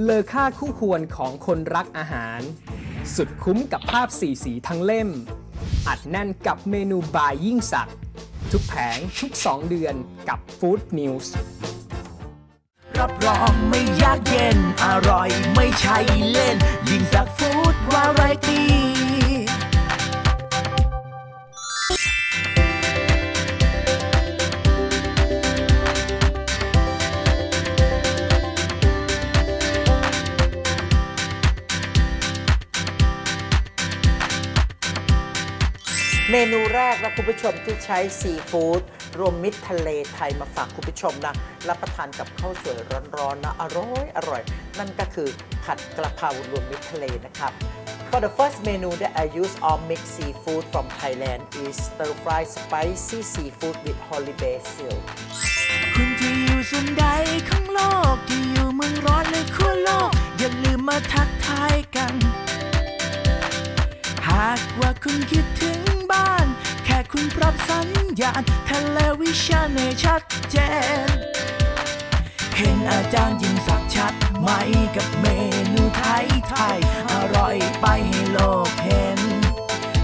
เลอค่าคู่ควรของคนรักอาหาร สุดคุ้มกับภาพสีสีทั้งเล่ม อัดแน่นกับเมนูบายยิ่งสัก ทุกแผงทุก 2 เดือนกับ Food News รับรองไม่ยากเย็น อร่อยไม่ใช่เล่น ยิ่งสักฟู้ดวาไรตี้ เมนูแรกนะคุณผู้ชมที่ใช้ซีฟู้ดรวมมิตรทะเลไทยมาฝากคุณผู้ชมนะรับประทานกับข้าวสวยร้อนๆนะอร่อยอร่อย นั่นก็คือผัดกระเพรารวมมิตรทะเลนะครับ For the first menu that I use all mixed seafood from Thailand is stir fry spicy seafood with holy basil คุณที่อยู่ส่วนใดของโลกที่อยู่เมืองร้อนหรือขั้วโลก อย่าลืมมาทักทายกัน หากว่าคุณคิดถึง ญาณทเลวิชันให้ชัดเจน เห็นอาจารย์ยิ่งสักชัดไหมกับเมนูไทยไทย อร่อยไปให้โลกเห็น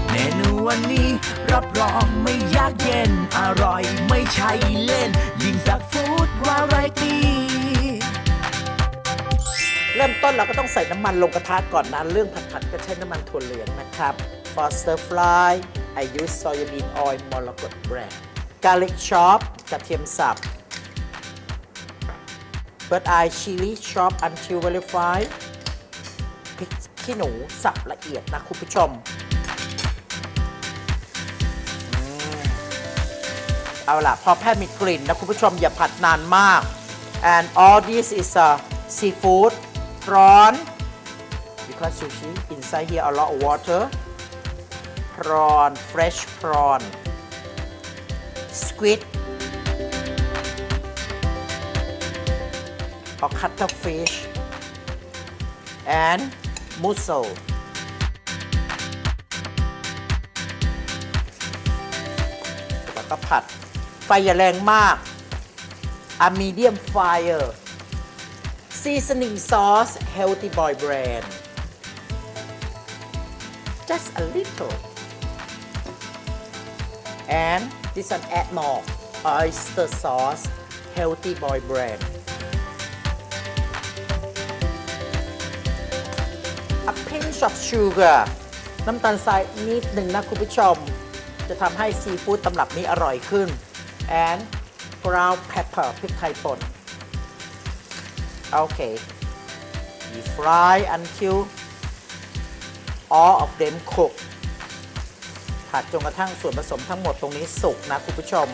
เมนูวันนี้รับรองไม่ยากเย็น อร่อยไม่ใช่เล่น ยิ่งสักฟู้ดวาไรตี้เริ่มต้นเราก็ต้องใส่น้ำมันลงกระทะก่อนนะเรื่องผัดๆก็ใช้น้ำมันถั่วเหลืองนะครับ For stir fry I use soybean oil มรกตแบรนด์ garlic chop กระเทียมสับ Bird eye chili chop until very fine พริกขี้หนูสับละเอียดนะคุณผู้ชม เอาล่ะ พอแพทย์มีกลิ่นนะคุณผู้ชมอย่าผัดนานมาก and all this is a seafood prawn because sushi inside here a lot of water prawn fresh prawn squid or cuttlefish and mussel แล้วก็ผัด ไฟอย่าแรงมาก a medium fire seasoning sauce healthy boy brand just a little and this one add more oyster sauce healthy boy brand a pinch of sugar น้ำตาลทรายนิดหนึ่งนะคุณผู้ชม จะทำให้ซีฟู้ดตำรับนี้อร่อยขึ้น and ground pepper พริกไทยป่น Okay. You fry until all of them cook ผัดจนกระทั่งส่วนผสมทั้งหมดตรงนี้สุกนะคุณผู้ชม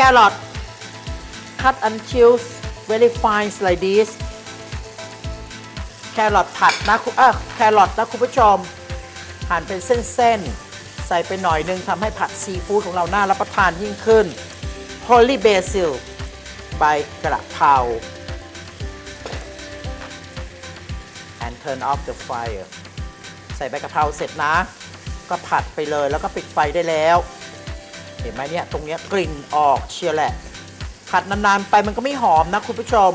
carrot cut until very fine like this แครอทผัดนะคุณเออแครอทนะคุณผู้ชมหั่นเป็นเส้นๆ ใส่ไปหน่อยนึงทำให้ผัดซีฟู้ดของเราน่ารับประทานยิ่งขึ้น Holy Basil ใบกระเพรา and turn off the fire ใส่ใบกระเพราเสร็จนะ ก็ผัดไปเลยแล้วก็ปิดไฟได้แล้ว เห็นไหมเนี่ยตรงเนี้ยกลิ่นออกเชียวแหละ ผัดนานๆไปมันก็ไม่หอมนะคุณผู้ชม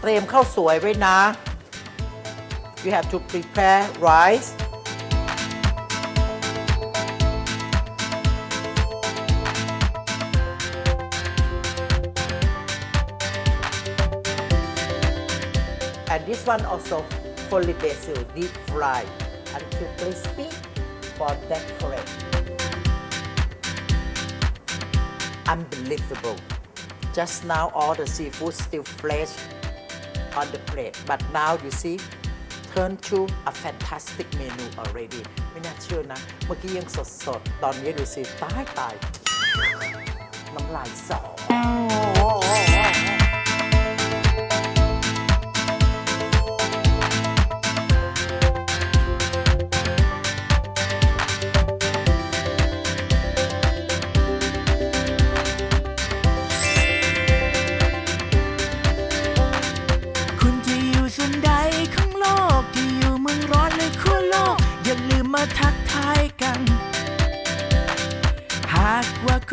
เตรียมข้าวสวยไว้นะ you have to prepare rice and this one also holy basil deep fry until crispy for decorate unbelievable just now all the seafood still fresh on the plate but now you see turn to a fantastic menu already ไม่น่าเชื่อนะ เมื่อกี้ยังสดสดๆตอนนี้ดูสิ ตายตายน้ำลายสอ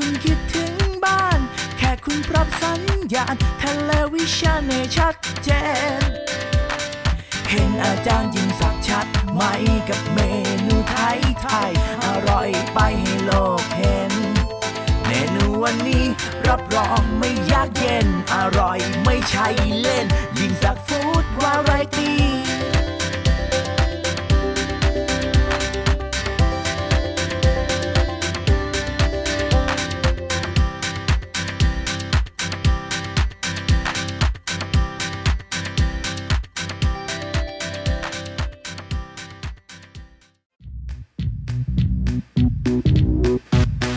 คุณคิดถึงบ้าน แค่คุณปรับสัญญาณเทเลวิชันให้ชัดเจน เห็นอาจารย์ยิ่งสักชัดไหมกับเมนูไทยไทยๆอร่อยไปให้โลกเห็น เมนูวันนี้รับรองไม่ยากเย็น อร่อยไม่ใช่เล่น ยิ่งสักฟู้ดวาไร